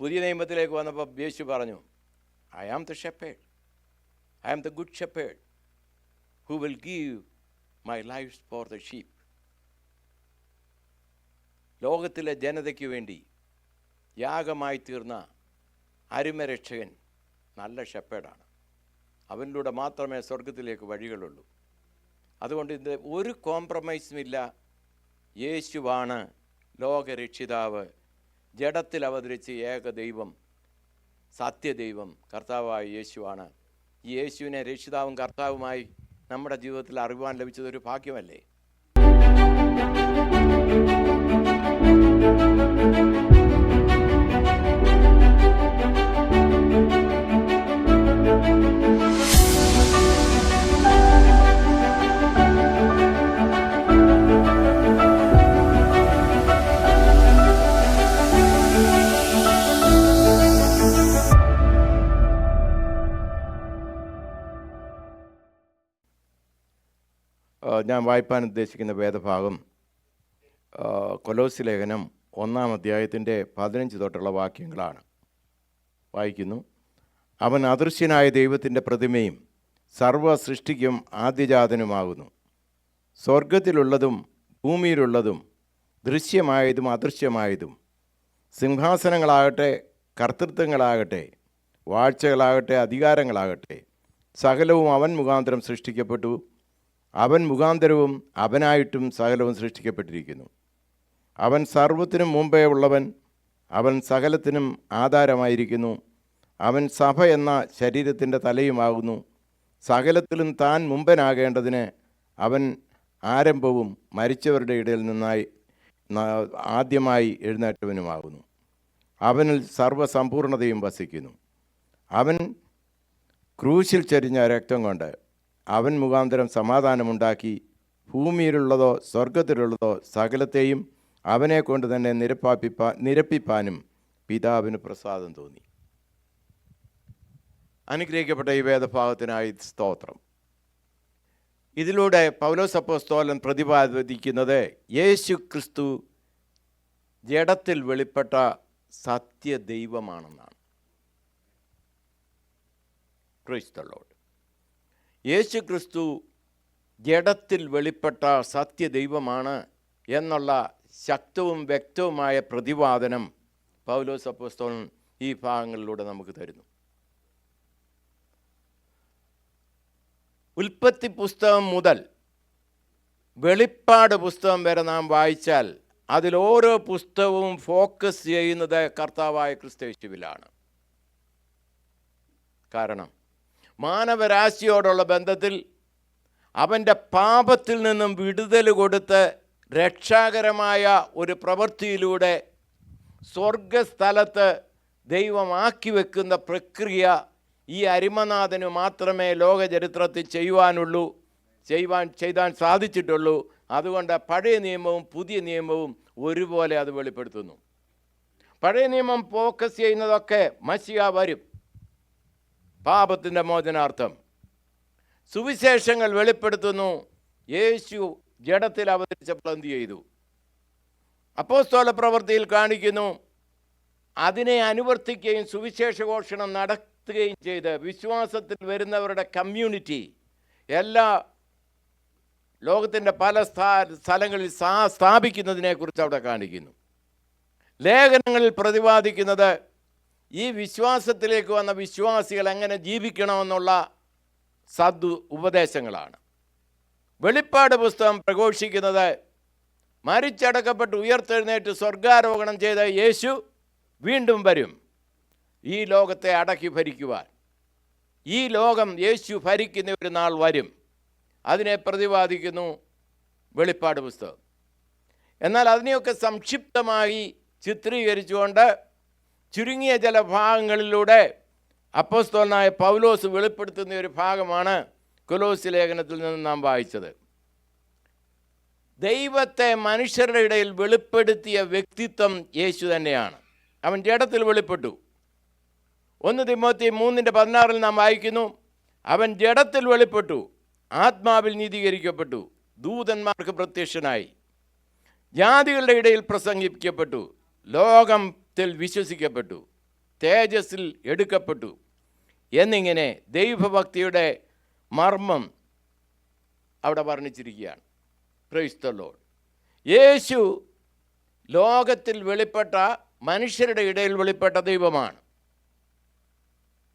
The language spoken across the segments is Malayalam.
പുതിയ നിയമത്തിലേക്ക് വന്നപ്പോൾ യേശു പറഞ്ഞു I am the shepherd I am the good shepherd who will give my life for the sheep ലോകത്തിലെ ജനതയ്ക്ക് വേണ്ടി യാഗമായി തീർന്ന അരുമരക്ഷകൻ നല്ല ഷെപ്പേഡാണ് അവനിലൂടെ മാത്രമേ സ്വർഗത്തിലേക്ക് വഴികളുള്ളൂ. അതുകൊണ്ട് ഇത് ഒരു കോംപ്രമൈസും ഇല്ല. യേശുവാണ് ലോകരക്ഷിതാവ് ജഡത്തിൽ അവതരിച്ച് ഏക ദൈവം സത്യദൈവം കർത്താവായ യേശുവാണ്. ഈ യേശുവിനെ രക്ഷിതാവും കർത്താവുമായി നമ്മുടെ ജീവിതത്തിൽ അറിവാൻ ലഭിച്ചതൊരു ഭാഗ്യമല്ലേ? ഞാൻ വായിപ്പാൻ ഉദ്ദേശിക്കുന്ന വേദഭാഗം കൊലോസി ലേഖനം ഒന്നാം അധ്യായത്തിന്റെ പതിനഞ്ച് തൊട്ടുള്ള വാക്യങ്ങളാണ്. വായിക്കുന്നു. അവൻ അദൃശ്യനായ ദൈവത്തിന്റെ പ്രതിമയും സർവ സൃഷ്ടിക്കും ആദ്യജാതനുമാകുന്നു. സ്വർഗത്തിലുള്ളതും ഭൂമിയിലുള്ളതും ദൃശ്യമായതും അദൃശ്യമായതും സിംഹാസനങ്ങളാകട്ടെ കർത്തൃത്വങ്ങളാകട്ടെ വാഴ്ചകളാകട്ടെ അധികാരങ്ങളാകട്ടെ സകലവും അവൻ മുഖാന്തരം സൃഷ്ടിക്കപ്പെട്ടു. അവൻ മുഖാന്തരവും അവനായിട്ടും സകലവും സൃഷ്ടിക്കപ്പെട്ടിരിക്കുന്നു. അവൻ സർവത്തിനും മുമ്പേ ഉള്ളവൻ അവൻ സകലത്തിനും ആധാരമായിരിക്കുന്നു. അവൻ സഭ എന്ന ശരീരത്തിന്റെ തലയുമാകുന്നു. സകലത്തിലും താൻ മുമ്പനാകേണ്ടതിന് അവൻ ആരംഭവും മരിച്ചവരുടെ ഇടയിൽ നിന്നായി ആദ്യമായി എഴുന്നേറ്റവനുമാകുന്നു. അവനിൽ സർവസമ്പൂർണതയും വസിക്കുന്നു. അവൻ ക്രൂശിൽ ചരിഞ്ഞ രക്തം കൊണ്ട് അവൻ മുഖാന്തരം സമാധാനമുണ്ടാക്കി. ഭൂമിയിലുള്ളതോ സ്വർഗത്തിലുള്ളതോ സകലത്തെയും അവനെ കൊണ്ട് തന്നെ നിരപ്പാപ്പിപ്പാ നിരപ്പിപ്പാനും പിതാവിന് പ്രസാദം തോന്നി. അനുഗ്രഹിക്കപ്പെട്ട ഈ വേദഭാഗത്തിനായി സ്തോത്രം. ഇതിലൂടെ പൗലോസ് അപ്പോസ്തോലൻ പ്രതിപാദിക്കുന്നത് യേശു ക്രിസ്തു ജഡത്തിൽ വെളിപ്പെട്ട സത്യദൈവമാണെന്നാണ്. ക്രൈസ്തലോട്. യേശു ക്രിസ്തു ജഡത്തിൽ വെളിപ്പെട്ട സത്യദൈവമാണ് എന്നുള്ള ശക്തവും വ്യക്തവുമായ പ്രതിപാദനം പൗലോസ് അപ്പോസ്തോലൻ ഈ ഭാഗങ്ങളിലൂടെ നമുക്ക് തരുന്നു. ഉൽപ്പത്തി പുസ്തകം മുതൽ വെളിപ്പാട് പുസ്തകം വരെ നാം വായിച്ചാൽ അതിൽ ഓരോ പുസ്തകവും ഫോക്കസ് ചെയ്യുന്നത് കർത്താവായ ക്രിസ്തയേശുവിലാണ് കാരണം മാനവരാശിയോടുള്ള ബന്ധത്തിൽ അവന്റെ പാപത്തിൽ നിന്നും വിടുതൽ കൊടുത്ത് രക്ഷാകരമായ ഒരു പ്രവൃത്തിയിലൂടെ സ്വർഗസ്ഥലത്ത് ദൈവമാക്കി വെക്കുന്ന പ്രക്രിയ ഈ അരിമനാഥന് മാത്രമേ ലോകചരിത്രത്തിൽ ചെയ്യുവാനുള്ളൂ ചെയ്യുവാൻ ചെയ്താൻ സാധിച്ചിട്ടുള്ളൂ. അതുകൊണ്ട് പഴയ നിയമവും പുതിയ നിയമവും ഒരുപോലെ അത് വെളിപ്പെടുത്തുന്നു. പഴയ നിയമം ഫോക്കസ് ചെയ്യുന്നതൊക്കെ മസിയ വരും. പാപത്തിന്റെ മോചനാർത്ഥം. സുവിശേഷങ്ങൾ വെളിപ്പെടുത്തുന്നു. യേശു ജഡത്തിൽ അവതരിച്ചപ്പോൾ എന്ത് ചെയ്തു? അപ്പോസ്തോല പ്രവൃത്തിയിൽ കാണിക്കുന്നു അതിനെ അനുവർത്തിക്കുകയും സുവിശേഷഘോഷണം നടത്തുകയും ചെയ്ത് വിശ്വാസത്തിൽ വരുന്നവരുടെ കമ്മ്യൂണിറ്റി എല്ലാ ലോകത്തിന്റെ പല സ്ഥാ സ്ഥലങ്ങളിൽ സ്ഥാപിക്കുന്നതിനെക്കുറിച്ച് അവിടെ കാണിക്കുന്നു. ലേഖനങ്ങളിൽ പ്രതിപാദിക്കുന്നത് ഈ വിശ്വാസത്തിലേക്ക് വന്ന വിശ്വാസികൾ എങ്ങനെ ജീവിക്കണമെന്നുള്ള സദ് ഉപദേശങ്ങളാണ്. വെളിപ്പാട് പുസ്തകം പ്രഘോഷിക്കുന്നത് മരിച്ചടക്കപ്പെട്ട് ഉയർത്തെഴുന്നേറ്റ് സ്വർഗാരോഹണം ചെയ്ത യേശു വീണ്ടും വരും. ഈ ലോകത്തെ അടക്കി ഭരിക്കുവാൻ. ഈ ലോകം യേശു ഭരിക്കുന്ന ഒരു നാൾ വരും. അതിനെ പ്രതിപാദിക്കുന്നു വെളിപ്പാട് പുസ്തകം. എന്നാൽ അതിനെയൊക്കെ സംക്ഷിപ്തമായി ചിത്രീകരിച്ചുകൊണ്ട് ചുരുങ്ങിയ ചില ഭാഗങ്ങളിലൂടെ അപ്പോസ്തോലനായ പൗലോസ് വെളിപ്പെടുത്തുന്ന ഒരു ഭാഗമാണ് കൊലോസ് ലേഖനത്തിൽ നിന്ന് നാം വായിച്ചത്. ദൈവത്തെ മനുഷ്യരുടെ ഇടയിൽ വെളിപ്പെടുത്തിയ വ്യക്തിത്വം യേശു തന്നെയാണ്. അവൻ ജഡത്തിൽ വെളിപ്പെട്ടു. ഒന്ന് തിമോത്തി മൂന്നിന്റെ പതിനാറിൽ നാം വായിക്കുന്നു അവൻ ജഡത്തിൽ വെളിപ്പെട്ടു ആത്മാവിൽ നീതീകരിക്കപ്പെട്ടു ദൂതന്മാർക്ക് പ്രത്യക്ഷനായി ജാതികളുടെ ഇടയിൽ പ്രസംഗിക്കപ്പെട്ടു ലോകത്തിൽ വിശ്വസിക്കപ്പെട്ടു തേജസ്സിൽ എടുക്കപ്പെട്ടു എന്നിങ്ങനെ ദൈവഭക്തിയുടെ മർമ്മം അവിടെ വർണിച്ചിരിക്കുകയാണ്. ക്രൈസ്തലോൾ യേശു ലോകത്തിൽ വെളിപ്പെട്ട മനുഷ്യരുടെ ഇടയിൽ വെളിപ്പെട്ട ദൈവമാണ്.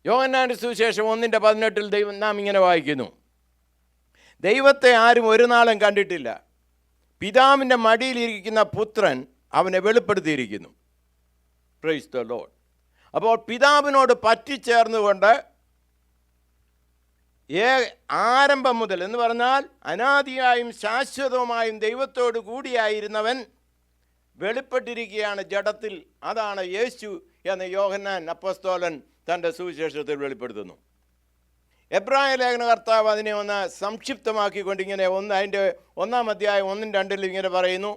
യോഹന്നാന്റെ സുവിശേഷം ഒന്നിന്റെ പതിനെട്ടിൽ ദൈവം നാം ഇങ്ങനെ വായിക്കുന്നു. ദൈവത്തെ ആരും ഒരു നാളും കണ്ടിട്ടില്ല. പിതാവിന്റെ മടിയിലിരിക്കുന്ന പുത്രൻ അവനെ വെളിപ്പെടുത്തിയിരിക്കുന്നു. പ്രൈസ് ദ ലോഡ് അപ്പോൾ പിതാവിനോട് പറ്റിച്ചേർന്നുകൊണ്ട് ഏ ആരംഭം മുതൽ എന്ന് പറഞ്ഞാൽ അനാദിയായും ശാശ്വതവുമായും ദൈവത്തോട് കൂടിയായിരുന്നവൻ വെളിപ്പെട്ടിരിക്കുകയാണ് ജഡത്തിൽ. അതാണ് യേശു എന്ന് യോഹന്നാൻ അപ്പസ്തോലൻ തന്റെ സുവിശേഷത്തിൽ വെളിപ്പെടുത്തുന്നു. എബ്രായ ലേഖന കർത്താവ് അതിനെ ഒന്ന് സംക്ഷിപ്തമാക്കിക്കൊണ്ട് ഇങ്ങനെ ഒന്ന് അതിന്റെ ഒന്നാം അധ്യായം ഒന്നും രണ്ടിലും ഇങ്ങനെ പറയുന്നു.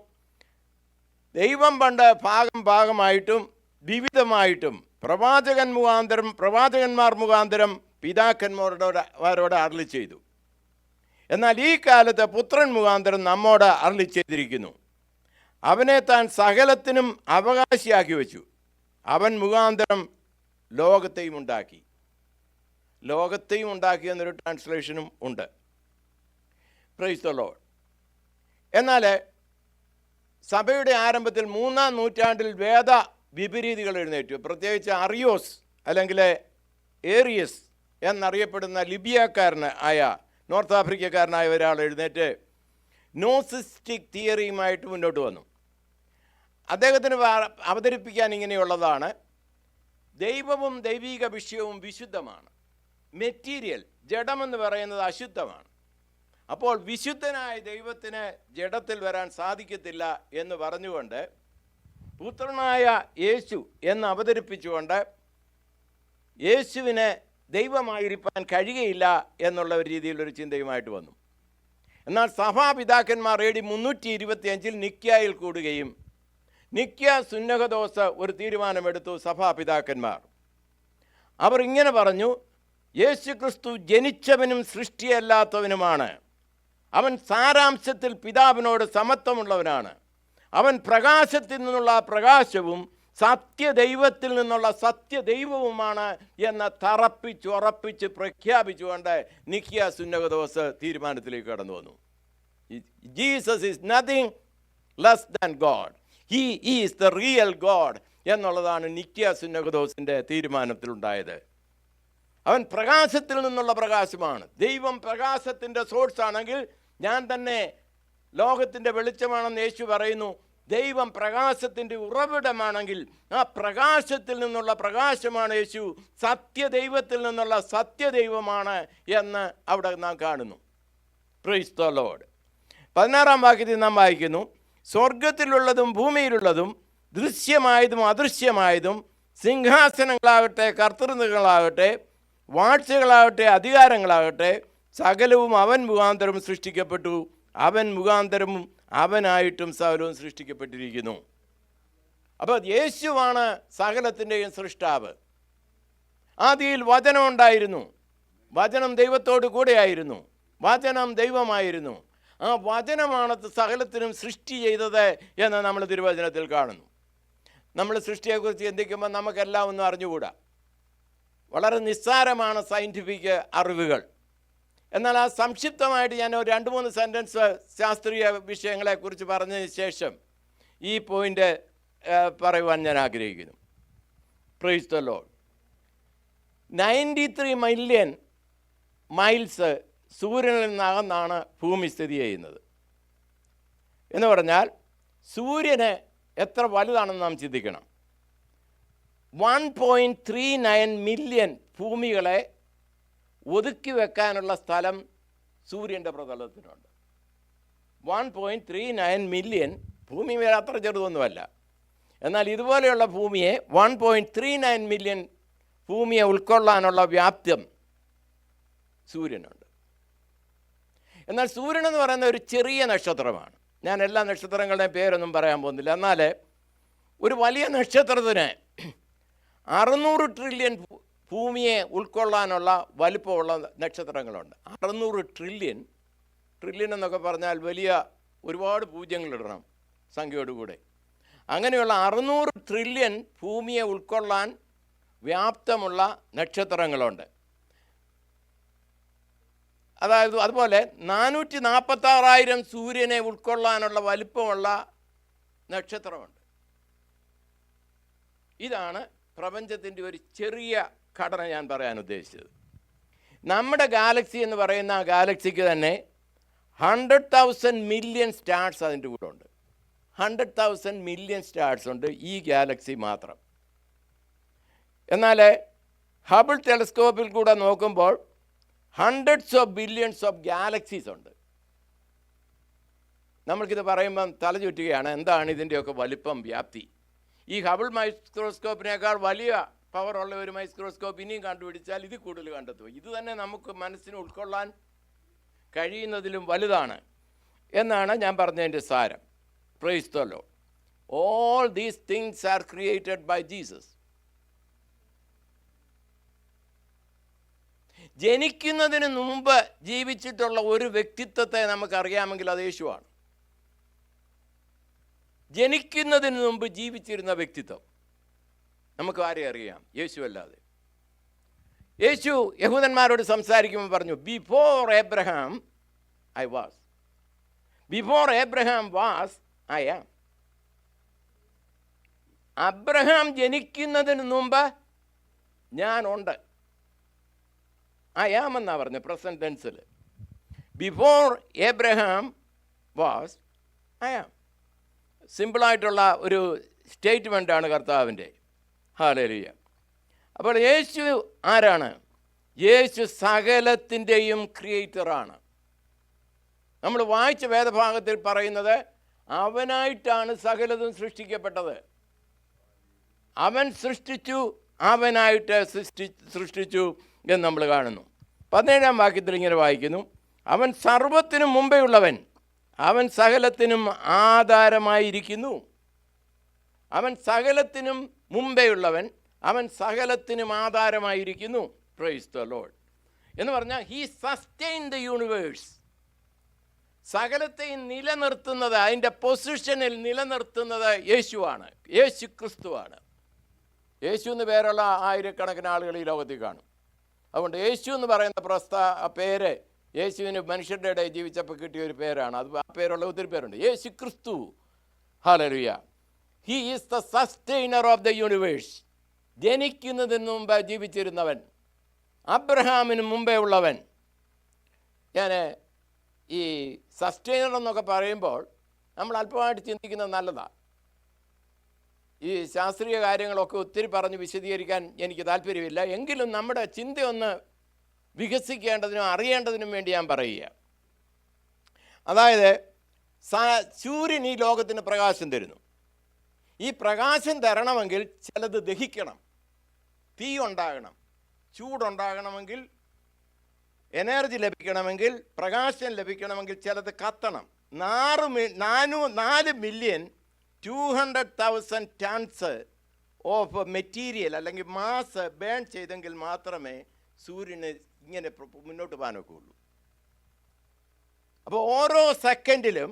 ദൈവം പണ്ട് ഭാഗം ഭാഗമായിട്ടും വിവിധമായിട്ടും പ്രവാചകൻ മുഖാന്തരം പ്രവാചകന്മാർ മുഖാന്തരം പിതാക്കന്മാരോട് അവരോട് അരളി ചെയ്തു. എന്നാൽ ഈ കാലത്ത് പുത്രൻ മുഖാന്തരം നമ്മോട് അരളി ചെയ്തിരിക്കുന്നു. അവനെ താൻ സകലത്തിനും അവകാശിയാക്കി വെച്ചു. അവൻ മുഖാന്തരം ലോകത്തെയും ഉണ്ടാക്കി. ലോകത്തെയും ഉണ്ടാക്കി എന്നൊരു ട്രാൻസ്ലേഷനും ഉണ്ട്. പ്രൈസ് എന്നാൽ സഭയുടെ ആരംഭത്തിൽ മൂന്നാം നൂറ്റാണ്ടിൽ വേദ വിപരീതികൾ എഴുന്നേറ്റു. പ്രത്യേകിച്ച് അറിയോസ് അല്ലെങ്കിൽ ഏറിയസ് എന്നറിയപ്പെടുന്ന ലിബിയക്കാരന് ആയ നോർത്ത് ആഫ്രിക്കക്കാരനായ ഒരാൾ എഴുന്നേറ്റ് നോസിസ്റ്റിക് തിയറിയുമായിട്ട് മുന്നോട്ട് വന്നു. അദ്ദേഹത്തിന് അവതരിപ്പിക്കാൻ ഇങ്ങനെയുള്ളതാണ്. ദൈവവും ദൈവിക വിഷയവും വിശുദ്ധമാണ്. മെറ്റീരിയൽ ജഡമെന്ന് പറയുന്നത് അശുദ്ധമാണ്. അപ്പോൾ വിശുദ്ധനായ ദൈവത്തിന് ജഡത്തിൽ വരാൻ സാധിക്കത്തില്ല എന്ന് പറഞ്ഞുകൊണ്ട് പുത്രനായ യേശു എന്ന് അവതരിപ്പിച്ചുകൊണ്ട് യേശുവിനെ ദൈവമായിരിക്കാൻ കഴിയുകയില്ല എന്നുള്ള ഒരു രീതിയിലൊരു ചിന്തയുമായിട്ട് വന്നു. എന്നാൽ സഭാപിതാക്കന്മാർ ഏടി മുന്നൂറ്റി ഇരുപത്തിയഞ്ചിൽ നിക്യായിൽ കൂടുകയും നിക്യ സുന്നഹദോസ് ഒരു തീരുമാനമെടുത്തു സഭാപിതാക്കന്മാർ. അവർ ഇങ്ങനെ പറഞ്ഞു യേശു ക്രിസ്തു ജനിച്ചവനും സൃഷ്ടിയല്ലാത്തവനുമാണ്. അവൻ സാരാംശത്തിൽ പിതാവിനോട് സമത്വമുള്ളവനാണ്. അവൻ പ്രകാശത്തിൽ നിന്നുള്ള പ്രകാശവും സത്യദൈവത്തിൽ നിന്നുള്ള സത്യദൈവവുമാണ് എന്ന് തറപ്പിച്ചുറപ്പിച്ച് പ്രഖ്യാപിച്ചുകൊണ്ട് നിക്കിയ സുന്നകദോസ് തീരുമാനത്തിലേക്ക് കടന്നു വന്നു. Jesus is nothing less than God. He is the real God എന്നുള്ളതാണ് നിത്യ സുന്നകദോസിന്റെ തീരുമാനത്തിലുണ്ടായത്. അവൻ പ്രകാശത്തിൽ നിന്നുള്ള പ്രകാശമാണ്. ദൈവം പ്രകാശത്തിന്റെ സോഴ്സ് ആണെങ്കിൽ ഞാൻ തന്നെ ലോകത്തിന്റെ വെളിച്ചമാണെന്ന് യേശു പറയുന്നു. ദൈവം പ്രകാശത്തിന്റെ ഉറവിടമാണെങ്കിൽ ആ പ്രകാശത്തിൽ നിന്നുള്ള പ്രകാശമാണ് യേശു. സത്യദൈവത്തിൽ നിന്നുള്ള സത്യദൈവമാണ് എന്ന് അവിടെ നാം കാണുന്നു. ലോഡ് പതിനാറാം വാക്യത്തിൽ നാം വായിക്കുന്നു സ്വർഗത്തിലുള്ളതും ഭൂമിയിലുള്ളതും ദൃശ്യമായതും അദൃശ്യമായതും സിംഹാസനങ്ങളാവട്ടെ കർത്തൃകളാവട്ടെ വാഴ്ചകളാവട്ടെ അധികാരങ്ങളാവട്ടെ സകലവും അവൻ മുഖാന്തരം സൃഷ്ടിക്കപ്പെട്ടു. അവൻ മുഖാന്തരവും അവനായിട്ടും സകലവും സൃഷ്ടിക്കപ്പെട്ടിരിക്കുന്നു. അപ്പോൾ യേശുവാണ് സകലത്തിന്റെയും സൃഷ്ടാവ്. ആദിയിൽ വചനം ഉണ്ടായിരുന്നു. വചനം ദൈവത്തോട് കൂടെയായിരുന്നു. വചനം ദൈവമായിരുന്നു. ആ വചനമാണ് സകലത്തിനും സൃഷ്ടി ചെയ്തത് എന്ന് നമ്മൾ തിരുവചനത്തിൽ കാണുന്നു. നമ്മൾ സൃഷ്ടിയെക്കുറിച്ച് ചിന്തിക്കുമ്പോൾ നമുക്കെല്ലാം ഒന്നും അറിഞ്ഞുകൂടാ. വളരെ നിസ്സാരമാണ് സയന്റിഫിക് അറിവുകൾ. എന്നാൽ ആ സംക്ഷിപ്തമായിട്ട് ഞാൻ ഒരു രണ്ട് മൂന്ന് സെന്റൻസ് ശാസ്ത്രീയ വിഷയങ്ങളെക്കുറിച്ച് പറഞ്ഞതിന് ശേഷം ഈ പോയിന്റ് പറയുവാൻ ഞാൻ ആഗ്രഹിക്കുന്നു. Praise the Lord ninety three million miles സൂര്യനിൽ നിന്നകന്നാണ് ഭൂമി സ്ഥിതി ചെയ്യുന്നത്. എന്ന് പറഞ്ഞാൽ സൂര്യന് എത്ര വലുതാണെന്ന് നാം ചിന്തിക്കണം. One point three nine million ഭൂമികളെ ഒതുക്കി വെക്കാനുള്ള സ്ഥലം സൂര്യന്റെ പ്രതലത്തിനുണ്ട്. One point three nine million ഭൂമി അത്ര ചെറുതൊന്നുമല്ല. എന്നാൽ ഇതുപോലെയുള്ള ഭൂമിയെ one point three nine million ഭൂമിയെ ഉൾക്കൊള്ളാനുള്ള വ്യാപ്തം സൂര്യനുണ്ട്. എന്നാൽ സൂര്യൻ എന്ന് പറയുന്ന ഒരു ചെറിയ നക്ഷത്രമാണ്. ഞാൻ എല്ലാ നക്ഷത്രങ്ങളുടെയും പേരൊന്നും പറയാൻ പോകുന്നില്ല. എന്നാൽ ഒരു വലിയ നക്ഷത്രത്തിന് അറുന്നൂറ് ട്രില്യൺ ഭൂമിയെ ഉൾക്കൊള്ളാനുള്ള വലിപ്പമുള്ള നക്ഷത്രങ്ങളുണ്ട്. അറുന്നൂറ് ട്രില്യൺ ട്രില്യൺ എന്നൊക്കെ പറഞ്ഞാൽ വലിയ ഒരുപാട് പൂജ്യങ്ങളിടണം സംഖ്യയോടുകൂടെ. അങ്ങനെയുള്ള അറുന്നൂറ് ട്രില്യൺ ഭൂമിയെ ഉൾക്കൊള്ളാൻ വ്യാപ്തമുള്ള നക്ഷത്രങ്ങളുണ്ട്. അതായത് അതുപോലെ നാനൂറ്റി നാൽപ്പത്താറായിരം സൂര്യനെ ഉൾക്കൊള്ളാനുള്ള വലിപ്പമുള്ള നക്ഷത്രമുണ്ട്. ഇതാണ് പ്രപഞ്ചത്തിന്റെ ഒരു ചെറിയ ഘടന ഞാൻ പറയാൻ ഉദ്ദേശിച്ചത്. നമ്മുടെ ഗാലക്സി എന്ന് പറയുന്ന ആ ഗാലക്സിക്ക് തന്നെ ഹൺഡ്രഡ് തൗസൻഡ് മില്യൺ സ്റ്റാർസ് അതിന്റെ കൂടെ ഉണ്ട്. ഹൺഡ്രഡ് തൗസൻഡ് മില്യൺ സ്റ്റാർസ് ഉണ്ട് ഈ ഗാലക്സി മാത്രം. എന്നാൽ ഹബിൾ ടെലിസ്കോപ്പിൽ കൂടെ നോക്കുമ്പോൾ hundreds of billions of galaxies ഉണ്ട്. നമ്മൾക്കിത് പറയുമ്പം തല ചുറ്റുകയാണ്. എന്താണ് ഇതിന്റെയൊക്കെ വലിപ്പം വ്യാപ്തി? ഈ ഹബിൾ മൈക്രോസ്കോപ്പിനേക്കാൾ വലിയ പവറുള്ള ഒരു മൈക്രോസ്കോപ്പ് ഇനിയും കണ്ടുപിടിച്ചാൽ ഇത് കൂടുതൽ കണ്ടെത്തും. ഇത് തന്നെ നമുക്ക് മനസ്സിന് ഉൾക്കൊള്ളാൻ കഴിയുന്നതിലും വലുതാണ് എന്നാണ് ഞാൻ പറഞ്ഞതിന്റെ സാരം. പ്രൈസ്തല്ലോ all these things are created by Jesus ജനിക്കുന്നതിന് മുമ്പ് ജീവിച്ചിട്ടുള്ള ഒരു വ്യക്തിത്വത്തെ നമുക്കറിയാമെങ്കിൽ അത് യേശുവാണ്. ജനിക്കുന്നതിന് മുമ്പ് ജീവിച്ചിരുന്ന വ്യക്തിത്വം. നമുക്ക് ആരെ അറിയാം? യേശു അല്ലാതെ. യേശു യഹൂദന്മാരോട് സംസാരിക്കുമ്പോൾ പറഞ്ഞു before Abraham I was before Abraham was I am Abraham ജനിക്കുന്നതിന് മുമ്പ് ഞാനുണ്ട്. ഐ ആം എന്നാ പറഞ്ഞു? Present ടെൻസിൽ before Abraham was I am സിമ്പിളായിട്ടുള്ള ഒരു സ്റ്റേറ്റ്മെന്റാണ് കർത്താവിന്റെ. ഹാലേലിയ. അപ്പോൾ യേശു ആരാണ്? യേശു സകലത്തിന്റെയും ക്രിയേറ്ററാണ്. നമ്മൾ വായിച്ച വേദഭാഗത്തിൽ പറയുന്നത് അവനായിട്ടാണ് സകലതും സൃഷ്ടിക്കപ്പെട്ടത്. അവൻ സൃഷ്ടിച്ചു അവനായിട്ട് സൃഷ്ടി സൃഷ്ടിച്ചു എന്ന് നമ്മൾ കാണുന്നു. പതിനേഴാം വാക്യത്തിൽ ഇങ്ങനെ വായിക്കുന്നു. അവൻ സർവത്തിനും മുമ്പേ ഉള്ളവൻ അവൻ സകലത്തിനും ആധാരമായിരിക്കുന്നു. അവൻ സകലത്തിനും മുമ്പേ ഉള്ളവൻ അവൻ സകലത്തിനും ആധാരമായിരിക്കുന്നു. പ്രൈസ് ദ ലോഡ് എന്ന് പറഞ്ഞാൽ ഹീ സസ്റ്റെയിൻ ദ യൂണിവേഴ്സ് സകലത്തെയും നിലനിർത്തുന്നത് അതിന്റെ പൊസിഷനിൽ നിലനിർത്തുന്നത് യേശുവാണ് യേശു ക്രിസ്തുവാണ് യേശു എന്ന് പേരുള്ള ആയിരക്കണക്കിന് ആളുകൾ ഈ ലോകത്തിൽ കാണും. അതുകൊണ്ട് യേശു എന്ന് പറയുന്ന പ്രസ്ത പേര് യേശുവിന് മനുഷ്യരുടെ ഇടയിൽ ജീവിച്ചപ്പോൾ കിട്ടിയ ഒരു പേരാണ്. അത് ആ പേരുള്ള ഒത്തിരി പേരുണ്ട്. യേശു Kristu ഹാലറിയ he is the sustainer of the universe ജനിക്കുന്നതിന് മുമ്പ് ജീവിച്ചിരുന്നവൻ. അബ്രഹാമിന് മുമ്പേ ഉള്ളവൻ. ഞാൻ ഈ സസ്റ്റൈനർ എന്നൊക്കെ പറയുമ്പോൾ നമ്മൾ അല്പമായിട്ട് ചിന്തിക്കുന്നത് നല്ലതാണ് ഈ ശാസ്ത്രീയ കാര്യങ്ങളൊക്കെ ഒത്തിരി പറഞ്ഞ് വിശദീകരിക്കാൻ എനിക്ക് താല്പര്യമില്ല. എങ്കിലും നമ്മുടെ ചിന്തയൊന്ന് വികസിക്കേണ്ടതിനും അറിയേണ്ടതിനും വേണ്ടി ഞാൻ പറയുക അതായത് സൂര്യൻ ഈ ലോകത്തിന് പ്രകാശം തരുന്നു. ഈ പ്രകാശം തരണമെങ്കിൽ ചിലത് ദഹിക്കണം. തീ ഉണ്ടാകണം. ചൂടുണ്ടാകണമെങ്കിൽ എനർജി ലഭിക്കണമെങ്കിൽ പ്രകാശം ലഭിക്കണമെങ്കിൽ ചിലത് കത്തണം. നാറ് നാനൂ നാല് million two hundred thousand tons of material അല്ലെങ്കിൽ മാസ് ബേൺ ചെയ്തെങ്കിൽ മാത്രമേ സൂര്യന് ഇങ്ങനെ മുന്നോട്ട് പോകാനൊക്കെ ഉള്ളൂ. അപ്പോൾ ഓരോ സെക്കൻഡിലും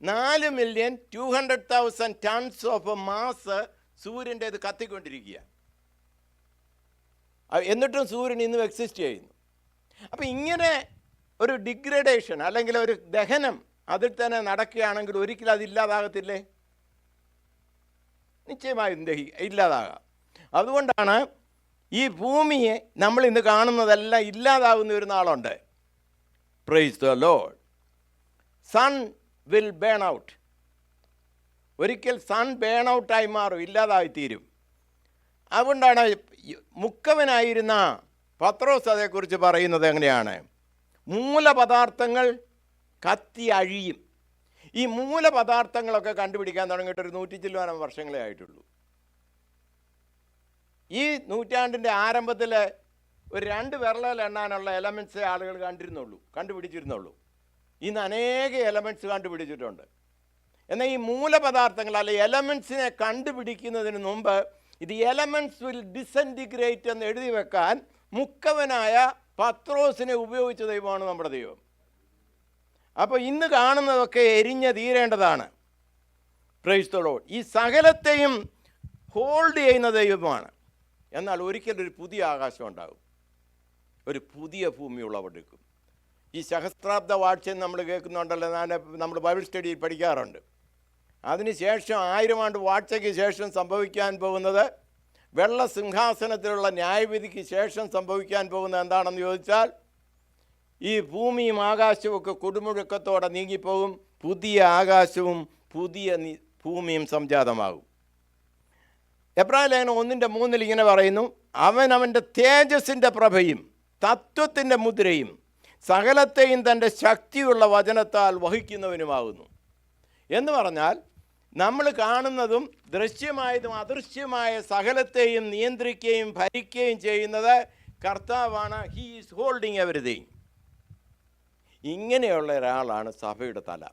നാല് million two hundred thousand tons of mass സൂര്യന്റേത് കത്തിക്കൊണ്ടിരിക്കുക എന്നിട്ടും സൂര്യൻ ഇന്നും എക്സിസ്റ്റ് ചെയ്യുന്നു. അപ്പം ഇങ്ങനെ ഒരു ഡിഗ്രഡേഷൻ അല്ലെങ്കിൽ ഒരു ദഹനം അതിൽ തന്നെ നടക്കുകയാണെങ്കിൽ ഒരിക്കലും അതില്ലാതാകത്തില്ലേ നിശ്ചയമായും ദഹി ഇല്ലാതാകാം. അതുകൊണ്ടാണ് ഈ ഭൂമിയെ നമ്മൾ ഇന്ന് കാണുന്നതെല്ലാം ഇല്ലാതാകുന്ന ഒരു നാളുണ്ട്. Praise the Lord sun will burn out ഒരിക്കൽ സൺ ബേൺ ഔട്ടായി മാറും ഇല്ലാതായിത്തീരും അതുകൊണ്ടാണ് മുക്കവനായിരുന്ന പത്രോസ് അതേക്കുറിച്ച് പറയുന്നത് എങ്ങനെയാണ്? മൂലപദാർത്ഥങ്ങൾ കത്തി അഴിയും. ഈ മൂലപദാർത്ഥങ്ങളൊക്കെ കണ്ടുപിടിക്കാൻ തുടങ്ങിയിട്ട് ഒരു നൂറ്റി ചില്ലുവാനം വർഷങ്ങളേ ആയിട്ടുള്ളൂ. ഈ നൂറ്റാണ്ടിന്റെ ആരംഭത്തിൽ ഒരു രണ്ട് വിരലിൽ എണ്ണാനുള്ള എലമെന്റ്സേ ആളുകൾ കണ്ടിരുന്നുള്ളൂ കണ്ടുപിടിച്ചിരുന്നുള്ളൂ. ഇന്ന് അനേക എലമെന്റ്സ് കണ്ടുപിടിച്ചിട്ടുണ്ട്. എന്നാൽ ഈ മൂലപദാർത്ഥങ്ങൾ അല്ലെ എലമെന്റ്സിനെ കണ്ടുപിടിക്കുന്നതിന് മുമ്പ് ഇത് എലമെന്റ്സ് വിൽ ഡിസന്റിഗ്രേറ്റ് എന്ന് എഴുതി വെക്കാൻ മുക്കവനായ പത്രോസിനെ ഉപയോഗിച്ച ദൈവമാണ് നമ്മുടെ ദൈവം. അപ്പോൾ ഇന്ന് കാണുന്നതൊക്കെ എരിഞ്ഞ് തീരേണ്ടതാണ്. പ്രൈസ്തോളോ ഈ സകലത്തെയും ഹോൾഡ് ചെയ്യുന്ന ദൈവമാണ്. എന്നാൽ ഒരിക്കലും ഒരു പുതിയ ആകാശം ഉണ്ടാകും. ഒരു പുതിയ ഭൂമി ഉളവെടുക്കും ഈ സഹസ്രാബ്ദ വാഴ്ച നമ്മൾ കേൾക്കുന്നുണ്ടല്ലോ. ഞാൻ നമ്മൾ ബൈബിൾ സ്റ്റഡിയിൽ പഠിക്കാറുണ്ട്. അതിനുശേഷം ആയിരം ആണ്ട് വാഴ്ചയ്ക്ക് ശേഷം സംഭവിക്കാൻ പോകുന്നത് വെള്ള സിംഹാസനത്തിലുള്ള ന്യായവിധിക്ക് ശേഷം സംഭവിക്കാൻ പോകുന്നത് എന്താണെന്ന് ചോദിച്ചാൽ ഈ ഭൂമിയും ആകാശവും ഒക്കെ കൊടുമുഴക്കത്തോടെ നീങ്ങിപ്പോകും. പുതിയ ആകാശവും പുതിയ ഭൂമിയും സംജാതമാകും. എബ്രാഹിം ലേഖനം ഒന്നിന്റെ മൂന്നിൽ ഇങ്ങനെ പറയുന്നു അവൻ അവന്റെ തേജസ്സിന്റെ പ്രഭയും തത്വത്തിന്റെ മുദ്രയും സകലത്തെയും തന്റെ ശക്തിയുള്ള വചനത്താൽ വഹിക്കുന്നവനുമാകുന്നു. എന്ന് പറഞ്ഞാൽ നമ്മൾ കാണുന്നതും ദൃശ്യമായതും അദൃശ്യമായ സകലത്തെയും നിയന്ത്രിക്കുകയും ഭരിക്കുകയും ചെയ്യുന്നത് കർത്താവാണ്. ഹീ ഈസ് ഹോൾഡിങ് എവരിതിങ് ഇങ്ങനെയുള്ള ഒരാളാണ് സഭയുടെ തല.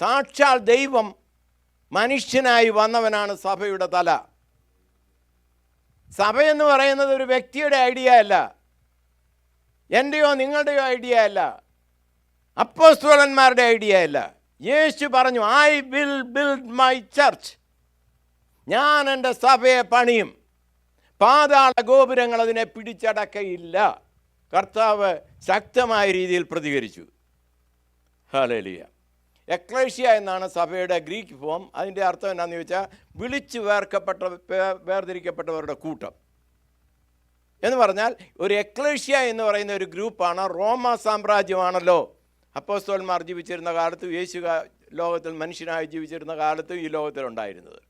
സാക്ഷാൽ ദൈവം മനുഷ്യനായി വന്നവനാണ് സഭയുടെ തല. സഭ എന്ന് പറയുന്നത് ഒരു വ്യക്തിയുടെ ഐഡിയ അല്ല. എന്റെയോ നിങ്ങളുടെയോ ഐഡിയ അല്ല. അപ്പോസ്തോലന്മാരുടെ ഐഡിയ അല്ല. യേശു പറഞ്ഞു I will build my church ഞാൻ എന്റെ സഭയെ പണിയും. പാതാള ഗോപുരങ്ങൾ അതിനെ പിടിച്ചടക്കയില്ല. കർത്താവ് ശക്തമായ രീതിയിൽ പ്രതികരിച്ചു. ഹലേലിയ എക്ലേഷ്യ എന്നാണ് സഭയുടെ ഗ്രീക്ക് ഫോം. അതിന്റെ അർത്ഥം എന്താണെന്ന് ചോദിച്ചാൽ വിളിച്ചു വേർക്കപ്പെട്ട വേർതിരിക്കപ്പെട്ടവരുടെ കൂട്ടം. എന്ന് പറഞ്ഞാൽ ഒരു എക്ലേഷ്യ എന്ന് പറയുന്ന ഒരു ഗ്രൂപ്പാണ് റോമ സാമ്രാജ്യമാണല്ലോ. അപ്പോസ്തോന്മാർ ജീവിച്ചിരുന്ന കാലത്തും യേശു ലോകത്തിൽ മനുഷ്യനായി ജീവിച്ചിരുന്ന കാലത്തും ഈ ലോകത്തിലുണ്ടായിരുന്നത്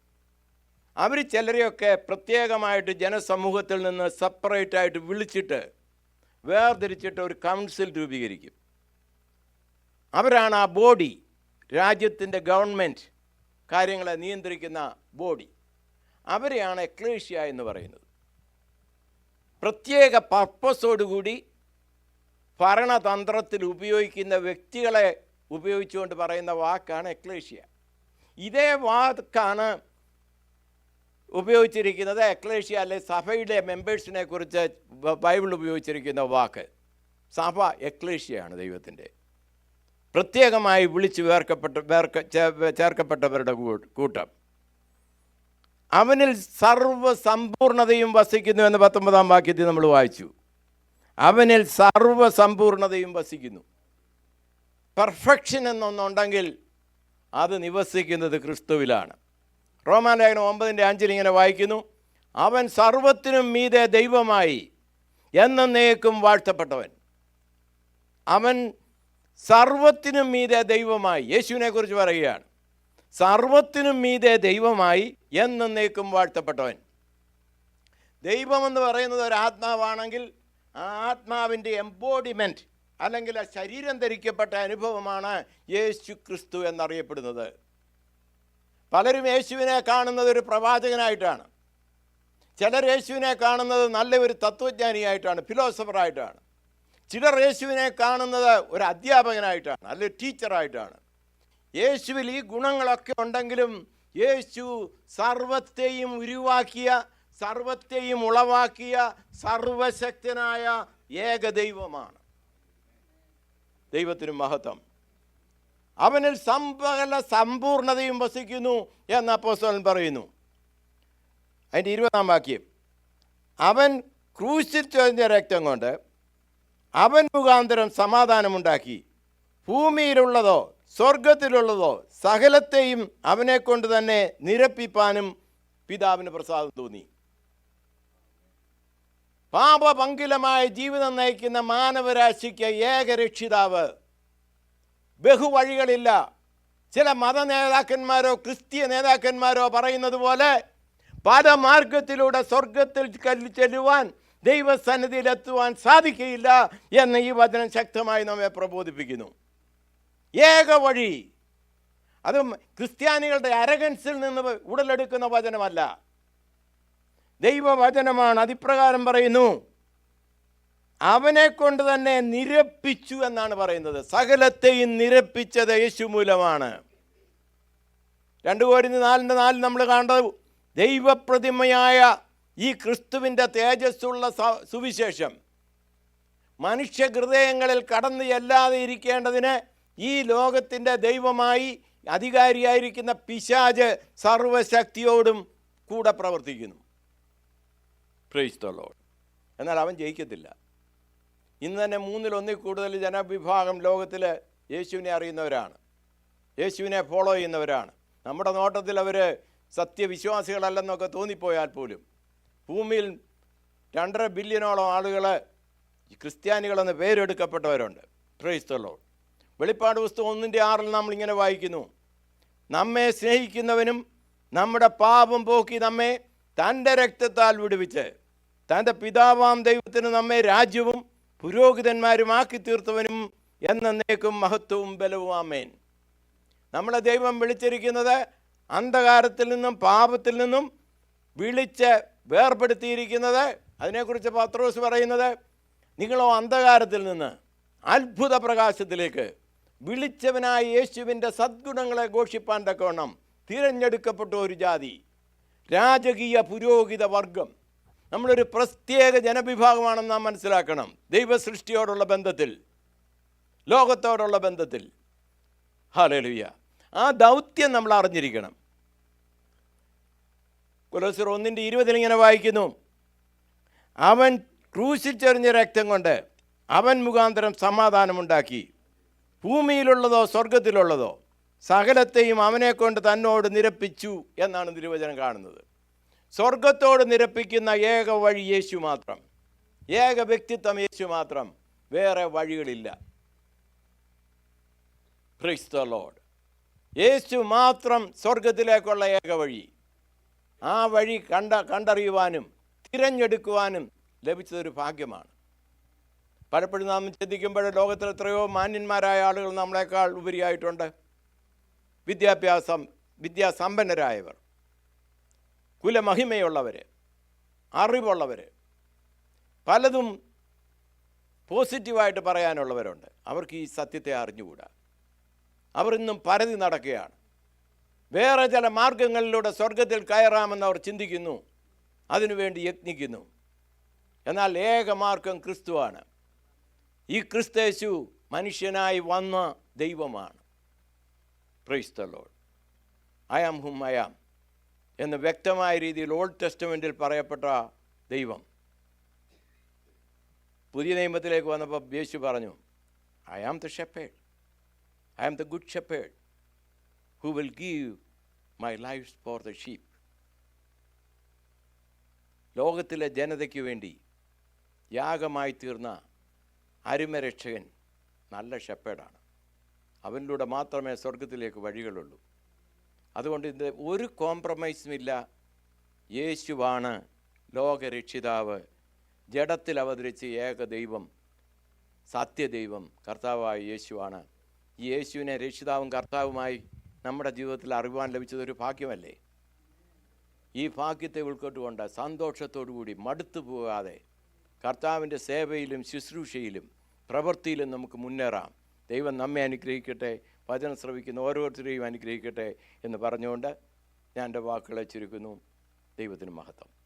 അവർ ചിലരെയൊക്കെ പ്രത്യേകമായിട്ട് ജനസമൂഹത്തിൽ നിന്ന് സെപ്പറേറ്റ് ആയിട്ട് വിളിച്ചിട്ട് വേർതിരിച്ചിട്ട് ഒരു കൗൺസിൽ രൂപീകരിക്കും. അവരാണ് ആ ബോഡി. രാജ്യത്തിന്റെ ഗവൺമെന്റ് കാര്യങ്ങളെ നിയന്ത്രിക്കുന്ന ബോഡി. അവരെയാണ് എക്ലേഷ്യ എന്ന് പറയുന്നത്. പ്രത്യേക പർപ്പസോടുകൂടി ഭരണതന്ത്രത്തിൽ ഉപയോഗിക്കുന്ന വ്യക്തികളെ ഉപയോഗിച്ചുകൊണ്ട് പറയുന്ന വാക്കാണ് എക്ലേഷ്യ. ഇതേ വാക്കാണ് ഉപയോഗിച്ചിരിക്കുന്നത് എക്ലേഷ്യ അല്ലെ സഭയുടെ മെമ്പേഴ്സിനെ കുറിച്ച് ബൈബിൾ ഉപയോഗിച്ചിരിക്കുന്ന വാക്ക്. സഭ എക്ലേഷ്യയാണ് ദൈവത്തിന്റെ. പ്രത്യേകമായി വിളിച്ച് വേർക്കപ്പെട്ട വേർക്ക ചേർക്കപ്പെട്ടവരുടെ കൂട്ടം. അവനിൽ സർവസമ്പൂർണതയും വസിക്കുന്നു എന്ന് പത്തൊമ്പതാം വാക്യത്തിൽ നമ്മൾ വായിച്ചു. അവനിൽ സർവസമ്പൂർണതയും വസിക്കുന്നു. പെർഫെക്ഷൻ എന്നൊന്നുണ്ടെങ്കിൽ അത് നിവസിക്കുന്നത് ക്രിസ്തുവിലാണ്. റോമാലേഖനം ഒമ്പതിന്റെ അഞ്ചിൽ ഇങ്ങനെ വായിക്കുന്നു അവൻ സർവത്തിനും മീതെ ദൈവമായി എന്നേക്കും വാഴ്ത്തപ്പെട്ടവൻ. അവൻ സർവത്തിനും മീതെ ദൈവമായി യേശുവിനെ കുറിച്ച് പറയുകയാണ്. സർവത്തിനും മീതെ ദൈവമായി എന്നേക്കും വാഴ്ത്തപ്പെട്ടവൻ. ദൈവമെന്ന് പറയുന്നത് ഒരു ആത്മാവാണെങ്കിൽ ആ ആത്മാവിന്റെ എംബോഡിമെന്റ് അല്ലെങ്കിൽ ആ ശരീരം ധരിക്കപ്പെട്ട അനുഭവമാണ് യേശു ക്രിസ്തു എന്നറിയപ്പെടുന്നത്. പലരും യേശുവിനെ കാണുന്നത് ഒരു പ്രവാചകനായിട്ടാണ്. ചിലർ യേശുവിനെ കാണുന്നത് നല്ലൊരു തത്വജ്ഞാനിയായിട്ടാണ് ഫിലോസഫറായിട്ടാണ് ചിലർ യേശുവിനെ കാണുന്നത് ഒരു അധ്യാപകനായിട്ടാണ് അല്ലെങ്കിൽ ടീച്ചറായിട്ടാണ്. യേശുവിൽ ഈ ഗുണങ്ങളൊക്കെ ഉണ്ടെങ്കിലും യേശു സർവത്തെയും ഉരുവാക്കിയ സർവത്തെയും ഉളവാക്കിയ സർവശക്തനായ ഏകദൈവമാണ് ദൈവത്തിന് മഹത്വം. അവനിൽ സമ്പല സമ്പൂർണതയും വസിക്കുന്നു എന്ന് അപ്പോസ്തലൻ പറയുന്നു. അതിന്റെ ഇരുപതാം വാക്യം. അവൻ ക്രൂശിൽ രക്തം കൊണ്ട് അവൻ മുഖാന്തരം സമാധാനമുണ്ടാക്കി. ഭൂമിയിലുള്ളതോ സ്വർഗത്തിലുള്ളതോ സകലത്തെയും അവനെ കൊണ്ട് തന്നെ നിരപ്പിപ്പാനും പിതാവിന് പ്രസാദം തോന്നി. പാപപങ്കിലമായ ജീവിതം നയിക്കുന്ന മാനവരാശിക്ക് ഏകരക്ഷിതാവ്. ബഹുവഴികളില്ല. ചില മത നേതാക്കന്മാരോ ക്രിസ്തീയ നേതാക്കന്മാരോ പറയുന്നത് പോലെ പല മാർഗത്തിലൂടെ സ്വർഗത്തിൽ ചെല്ലുവാൻ ദൈവസന്നിധിയിലെത്തുവാൻ സാധിക്കുകയില്ല എന്ന് ഈ വചനം ശക്തമായി നമ്മെ പ്രബോധിപ്പിക്കുന്നു. ഏക വഴി. അതും ക്രിസ്ത്യാനികളുടെ അരഗൻസിൽ നിന്ന് ഉടലെടുക്കുന്ന വചനമല്ല. ദൈവവചനമാണ് അതിപ്രകാരം പറയുന്നു അവനെ കൊണ്ട് തന്നെ നിരപ്പിച്ചു എന്നാണ് പറയുന്നത്. സകലത്തെയും നിരപ്പിച്ചത് യേശു മൂലമാണ്. രണ്ടു കോരിന് നാലിന്റെ നാല് നമ്മൾ കണ്ടത് ദൈവപ്രതിമയായ ഈ ക്രിസ്തുവിന്റെ തേജസ്സുള്ള സുവിശേഷം. മനുഷ്യ ഹൃദയങ്ങളിൽ കടന്നു ചെല്ലാതെ ഇരിക്കേണ്ടതിന് ഈ ലോകത്തിന്റെ ദൈവമായി അധികാരിയായിരിക്കുന്ന പിശാജ് സർവശക്തിയോടും കൂടെ പ്രവർത്തിക്കുന്നു. ലോഡ് എന്നാൽ അവൻ ജയിക്കത്തില്ല. ഇന്ന് തന്നെ മൂന്നിലൊന്നിൽ കൂടുതൽ ജനവിഭാഗം ലോകത്തിൽ യേശുവിനെ അറിയുന്നവരാണ്. യേശുവിനെ ഫോളോ ചെയ്യുന്നവരാണ്. നമ്മുടെ നോട്ടത്തിൽ അവർ സത്യവിശ്വാസികളല്ലെന്നൊക്കെ തോന്നിപ്പോയാൽ പോലും ഭൂമിയിൽ രണ്ടര ബില്യണോളം ആളുകൾ ക്രിസ്ത്യാനികളെന്ന് പേരെടുക്കപ്പെട്ടവരുണ്ട്. പ്രൈസ്തല്ലോ വെളിപ്പാട് പുസ്തകം ഒന്നിന്റെ ആറിൽ നമ്മൾ ഇങ്ങനെ വായിക്കുന്നു. നമ്മെ സ്നേഹിക്കുന്നവനും നമ്മുടെ പാപം പോക്കി നമ്മെ തന്റെ രക്തത്താൽ വിടുവിച്ച് തന്റെ പിതാവാം ദൈവത്തിന് നമ്മെ രാജ്യവും പുരോഹിതന്മാരുമാക്കി തീർത്തവനും എന്നേക്കും മഹത്വവും ബലവും. ആമേൻ. നമ്മളെ ദൈവം വിളിച്ചിരിക്കുന്നത് അന്ധകാരത്തിൽ നിന്നും പാപത്തിൽ നിന്നും വിളിച്ച് വേർപെടുത്തിയിരിക്കുന്നത് അതിനെക്കുറിച്ച് പത്രോസ് പറയുന്നത് നിങ്ങളോ അന്ധകാരത്തിൽ നിന്ന് അത്ഭുത പ്രകാശത്തിലേക്ക് വിളിച്ചവനായ യേശുവിന്റെ സദ്ഗുണങ്ങളെ ഘോഷിപ്പാൻ തക്കവണ്ണം തിരഞ്ഞെടുക്കപ്പെട്ട ഒരു ജാതി രാജകീയ പുരോഹിത വർഗം. നമ്മളൊരു പ്രത്യേക ജനവിഭാഗമാണെന്ന് നാം മനസ്സിലാക്കണം. ദൈവസൃഷ്ടിയോടുള്ള ബന്ധത്തിൽ ലോകത്തോടുള്ള ബന്ധത്തിൽ. ഹാലലുയ്യ ആ ദൗത്യം നമ്മൾ അറിഞ്ഞിരിക്കണം. കൊലോസിർ ഒന്നിന്റെ ഇരുപതിൽ ഇങ്ങനെ വായിക്കുന്നു. അവൻ ക്രൂശിൽ ചെറിഞ്ഞ രക്തം കൊണ്ട് അവൻ മുഖാന്തരം സമാധാനമുണ്ടാക്കി. ഭൂമിയിലുള്ളതോ സ്വർഗത്തിലുള്ളതോ സകലത്തെയും അവനെ കൊണ്ട് തന്നോട് നിരപ്പിച്ചു എന്നാണ് നിരുവചനം കാണുന്നത്. സ്വർഗത്തോട് നിരപ്പിക്കുന്ന ഏക വഴി യേശു മാത്രം. ഏക വ്യക്തിത്വം യേശു മാത്രം. വേറെ വഴികളില്ല. Praise ലോഡ് യേശു മാത്രം സ്വർഗത്തിലേക്കുള്ള ഏക വഴി. ആ വഴി കണ്ട കണ്ടറിയുവാനും തിരഞ്ഞെടുക്കുവാനും ലഭിച്ചതൊരു ഭാഗ്യമാണ്. പലപ്പോഴും നാം ചിന്തിക്കുമ്പോൾ ലോകത്തിൽ എത്രയോ മാന്യന്മാരായ ആളുകൾ നമ്മളെക്കാൾ ഉപരിയായിട്ടുണ്ട്. വിദ്യാഭ്യാസം വിദ്യാസമ്പന്നരായവർ കുലമഹിമയുള്ളവർ അറിവുള്ളവർ പലതും പോസിറ്റീവായിട്ട് പറയാനുള്ളവരുണ്ട്. അവർക്ക് ഈ സത്യത്തെ അറിഞ്ഞുകൂടാ. അവർ ഇന്നും പരതി നടക്കുകയാണ്. വേറെ ചില മാർഗങ്ങളിലൂടെ സ്വർഗത്തിൽ കയറാമെന്ന് അവർ ചിന്തിക്കുന്നു. അതിനുവേണ്ടി യത്നിക്കുന്നു. എന്നാൽ ഏക മാർഗം ക്രിസ്തുവാണ്. ഈ ക്രിസ്തേശു മനുഷ്യനായി വന്ന ദൈവമാണ്. Praise Lord I am who am എന്ന് വ്യക്തമായ രീതിയിൽ ഓൾഡ് ടെസ്റ്റമെന്റിൽ പറയപ്പെട്ട ദൈവം. പുതിയ നിയമത്തിലേക്ക് വന്നപ്പോൾ യേശു പറഞ്ഞു I am the shepherd I am the good shepherd who will give my life for the sheep. ലോകത്തിലെ ജനതയ്ക്ക് വേണ്ടി യാഗമായി തീർന്ന അരുമരക്ഷകൻ നല്ല ഷെപ്പേഡാണ്. അവനിലൂടെ മാത്രമേ സ്വർഗത്തിലേക്ക് വഴികളുള്ളൂ. അതുകൊണ്ട് ഇത് ഒരു കോംപ്രമൈസും ഇല്ല. യേശുവാണ് ലോകരക്ഷിതാവ്. ജഡത്തിൽ അവതരിച്ച് ഏക ദൈവം സത്യദൈവം കർത്താവായ യേശുവാണ്. യേശുവിനെ രക്ഷിതാവും കർത്താവുമായി നമ്മുടെ ജീവിതത്തിൽ അറിവാൻ ലഭിച്ചതൊരു ഭാഗ്യമല്ലേ? ഈ ഭാഗ്യത്തെ ഉൾക്കൊണ്ടുകൊണ്ട് സന്തോഷത്തോടുകൂടി മടുത്തു പോകാതെ കർത്താവിന്റെ സേവയിലും ശുശ്രൂഷയിലും പ്രവൃത്തിയിലും നമുക്ക് മുന്നേറാം. ദൈവം നമ്മെ അനുഗ്രഹിക്കട്ടെ വചനം ശ്രവിക്കുന്ന ഓരോരുത്തരെയും അനുഗ്രഹിക്കട്ടെ എന്ന് പറഞ്ഞുകൊണ്ട് ഞാൻ എന്റെ വാക്കുകളെ ചുരുക്കുന്നു. ദൈവത്തിന് മഹത്വം.